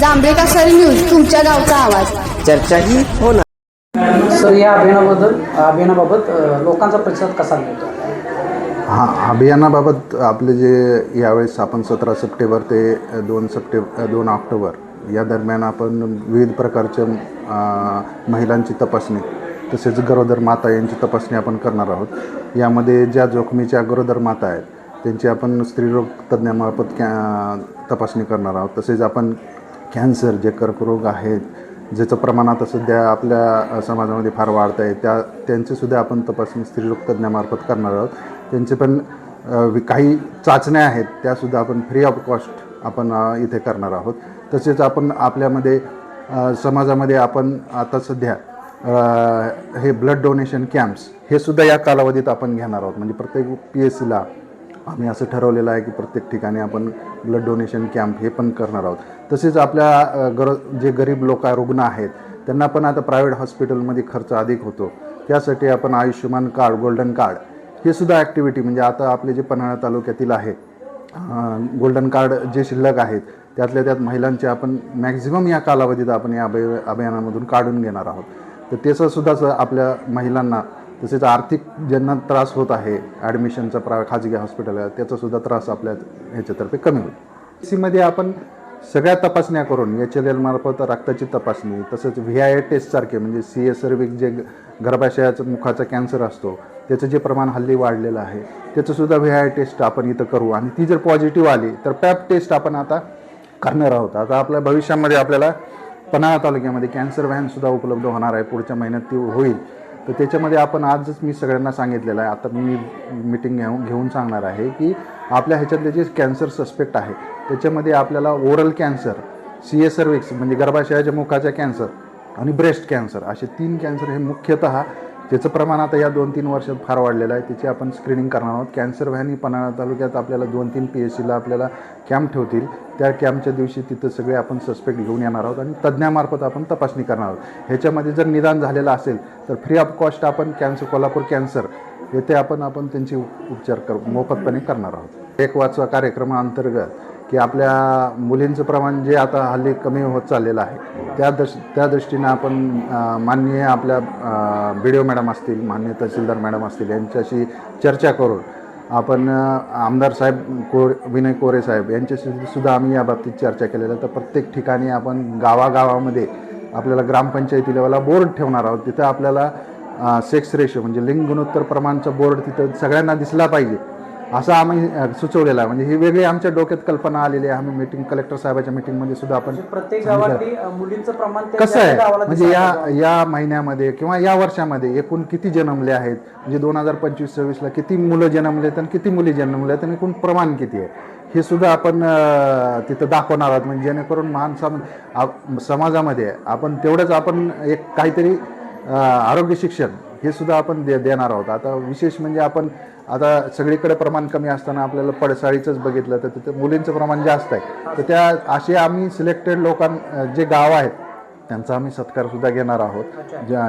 जांभेका sir news तुमच्या गावचा आवाज. चर्चाही होणार. सर या अभियानाबद्दल अभियानाबाबत लोकांचा प्रतिसाद कसा मिळतो? हां अभियानाबाबत आपले जे यावेळेस आपण सतरा सप्टेंबर ते दोन सप्टेंबर दोन ऑक्टोबर या दरम्यान आपण विविध प्रकारच्या महिलांची तपासणी तसेच गरोदर माता यांची तपासणी आपण करणार आहोत. यामध्ये ज्या जोखमीच्या गरोदर माता आहेत त्यांची आपण स्त्रीरोग तज्ज्ञामार्फत कॅ तपासणी करणार आहोत. तसेच आपण कॅन्सर जे कर्करोग आहेत ज्याचं प्रमाण आता सध्या आपल्या समाजामध्ये फार वाढत आहे त्या त्यांचीसुद्धा आपण तपासणी स्त्रीरोग तज्ज्ञामार्फत करणार आहोत. त्यांचे पण काही चाचण्या आहेत त्यासुद्धा आपण फ्री ऑफ कॉस्ट आपण इथे करणार आहोत. तसेच आपण आपल्यामध्ये समाजामध्ये आपण आता सध्या हे ब्लड डोनेशन कॅम्प्स हे सुद्धा या कालावधीत आपण घेणार आहोत. म्हणजे प्रत्येक पी एस सीला आम्ही असं ठरवलेलं आहे की प्रत्येक ठिकाणी आपण ब्लड डोनेशन कॅम्प हे पण करणार आहोत. तसेच आपल्या गर जे गरीब लोक रुग्ण आहेत त्यांना पण आता प्रायव्हेट हॉस्पिटलमध्ये खर्च अधिक होतो. त्यासाठी आपण आयुष्यमान कार्ड गोल्डन कार्ड हे सुद्धा ॲक्टिव्हिटी म्हणजे आता आपले जे पन्हाळा तालुक्यातील आहे गोल्डन कार्ड जे शिल्लक आहेत त्यातल्या त्यात महिलांचे आपण मॅक्झिमम या कालावधीत आपण या अभि अभियानामधून काढून घेणार आहोत. तर त्याचंसुद्धा आपल्या महिलांना तसेच आर्थिक ज्यांना त्रास होत आहे ॲडमिशनचा प्रा खाजगी हॉस्पिटल आहे त्याचासुद्धा त्रास आपल्या ह्याच्यातर्फे कमी होईल. सीमध्ये आपण सगळ्या तपासण्या करून एच एल एलमार्फत रक्ताची तपासणी तसंच व्ही आय टेस्टसारखे म्हणजे सी एस सर्विक जे गर्भाशयाचं मुखाचा कॅन्सर असतो त्याचं जे प्रमाण हल्ली वाढलेलं आहे त्याचंसुद्धा व्ही आय टेस्ट आपण इथं करू. आणि ती जर पॉझिटिव्ह आली तर पॅप टेस्ट आपण आता करणार आहोत. आता आपल्या भविष्यामध्ये आपल्याला पन्हाळा तालुक्यामध्ये कॅन्सर व्हॅनसुद्धा उपलब्ध होणार आहे. पुढच्या महिन्यात ती होईल. तर त्याच्यामध्ये आपण आजच मी सगळ्यांना सांगितलेलं आहे. आता मी मिटिंग घेऊन घेऊन सांगणार आहे की आपल्या ह्याच्यातले जे कॅन्सर सस्पेक्ट आहे त्याच्यामध्ये आपल्याला oral cancer C A cervix म्हणजे गर्भाशयाच्या मुखाचा कॅन्सर आणि ब्रेस्ट कॅन्सर असे तीन कॅन्सर हे मुख्यतः त्याचं प्रमाण आता या दोन तीन वर्षात फार वाढलेलं आहे त्याची आपण स्क्रीनिंग करणार आहोत. कॅन्सर व्हॅनी पन्हाळा तालुक्यात आपल्याला दोन तीन पी एच सीला आपल्याला कॅम्प ठेवतील. त्या कॅम्पच्या दिवशी तिथं सगळे आपण सस्पेक्ट घेऊन येणार आहोत आणि तज्ज्ञामार्फत आपण तपासणी करणार आहोत. ह्याच्यामध्ये जर निदान झालेलं असेल तर फ्री ऑफ कॉस्ट आपण कॅन्सर कोल्हापूर कॅन्सर येथे आपण आपण त्यांचे उपचार कर मोफतपणे करणार आहोत. एक वाचवा कार्यक्रमाअंतर्गत की आपल्या मुलींचं प्रमाण जे आता हल्ली कमी होत चाललेलं आहे त्या दृष् त्या दृष्टीनं आपण माननीय आपल्या बी डी ओ मॅडम असतील माननीय तहसीलदार मॅडम असतील यांच्याशी चर्चा करून आपण आमदार साहेब को विनय कोरे साहेब यांच्याशी सुद्धा आम्ही याबाबतीत चर्चा केलेलं तर प्रत्येक ठिकाणी आपण गावागावामध्ये आपल्याला ग्रामपंचायती लेवलला बोर्ड ठेवणार आहोत. तिथं आपल्याला सेक्स रेशो म्हणजे लिंग गुणोत्तर प्रमाणचा बोर्ड तिथं सगळ्यांना दिसला पाहिजे. असं आम्ही सुचवलेलं आहे. म्हणजे ही वेगळी आमच्या डोक्यात कल्पना आलेली आहे. आम्ही मीटिंग कलेक्टर साहेबाच्या मीटिंगमध्ये सुद्धा आपण प्रत्येक गावातली अ, मुलींचं प्रमाण कसं आहे? म्हणजे या. या महिन्यामध्ये किंवा या वर्षामध्ये एकूण किती जन्मले आहेत? म्हणजे दोन हजार पंचवीस सव्वीसला किती मुलं जन्मलेत आणि किती मुली जन्मल्यात आणि एकूण प्रमाण किती आहे? हे सुद्धा आपण तिथं दाखवणार आहोत. म्हणजे जेणेकरून माणसा आप- समाजामध्ये आपण तेवढंच आपण एक काहीतरी आरोग्य शिक्षण हे सुद्धा आपण दे देणार आहोत. आता विशेष म्हणजे आपण आता सगळीकडे प्रमाण कमी असताना आपल्याला पडसाळीचंच बघितलं तर तिथं मुलींचं प्रमाण जास्त आहे. तर त्या असे आम्ही सिलेक्टेड लोकां जे गाव आहेत त्यांचा आम्ही सत्कार सुद्धा घेणार आहोत. ज्या